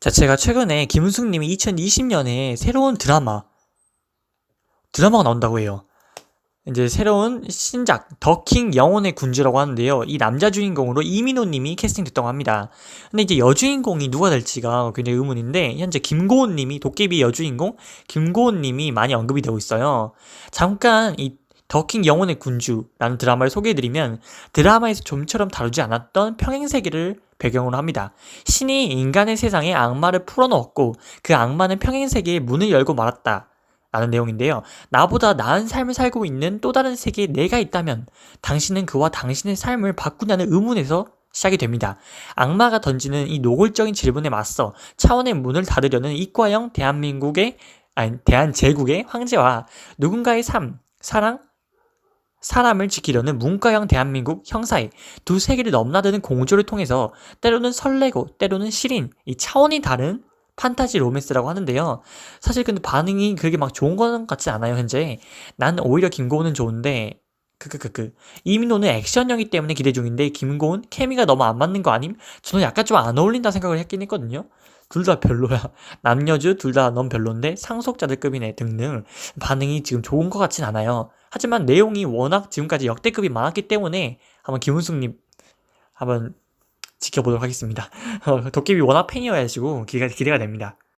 자, 제가 최근에 김은숙 님이 2020년에 새로운 드라마, 드라마가 나온다고 해요. 이제 새로운 신작, 더킹 영혼의 군주라고 하는데요. 이 남자 주인공으로 이민호 님이 캐스팅됐다고 합니다. 근데 이제 여주인공이 누가 될지가 굉장히 의문인데, 현재 김고은 님이 도깨비 여주인공, 김고은 님이 많이 언급이 되고 있어요. 잠깐 이 더킹 영혼의 군주라는 드라마를 소개해드리면 드라마에서 좀처럼 다루지 않았던 평행세계를 배경으로 합니다. 신이 인간의 세상에 악마를 풀어넣었고 그 악마는 평행세계의 문을 열고 말았다. 라는 내용인데요. 나보다 나은 삶을 살고 있는 또 다른 세계에 내가 있다면 당신은 그와 당신의 삶을 바꾸냐는 의문에서 시작이 됩니다. 악마가 던지는 이 노골적인 질문에 맞서 차원의 문을 닫으려는 이과형 대한민국의 아니 대한제국의 황제와 누군가의 삶, 사랑, 사람을 지키려는 문과형 대한민국 형사의 두 세계를 넘나드는 공조를 통해서 때로는 설레고 때로는 시린 이 차원이 다른 판타지 로맨스라고 하는데요. 사실 근데 반응이 그렇게 막 좋은 건 같지 않아요, 현재. 나는 오히려 김고은은 좋은데, 크크크크. 이민호는 액션형이기 때문에 기대 중인데, 김고은 케미가 너무 안 맞는 거 아님? 저는 약간 좀 안 어울린다 생각을 했긴 했거든요. 둘 다 별로야. 남녀주 둘 다 넌 별론데 상속자들급이네 등등 반응이 지금 좋은 것 같진 않아요. 하지만 내용이 워낙 지금까지 역대급이 많았기 때문에 한번 김은숙님 한번 지켜보도록 하겠습니다. 어, 도깨비 워낙 팬이어가지고 기대가, 기대가 됩니다.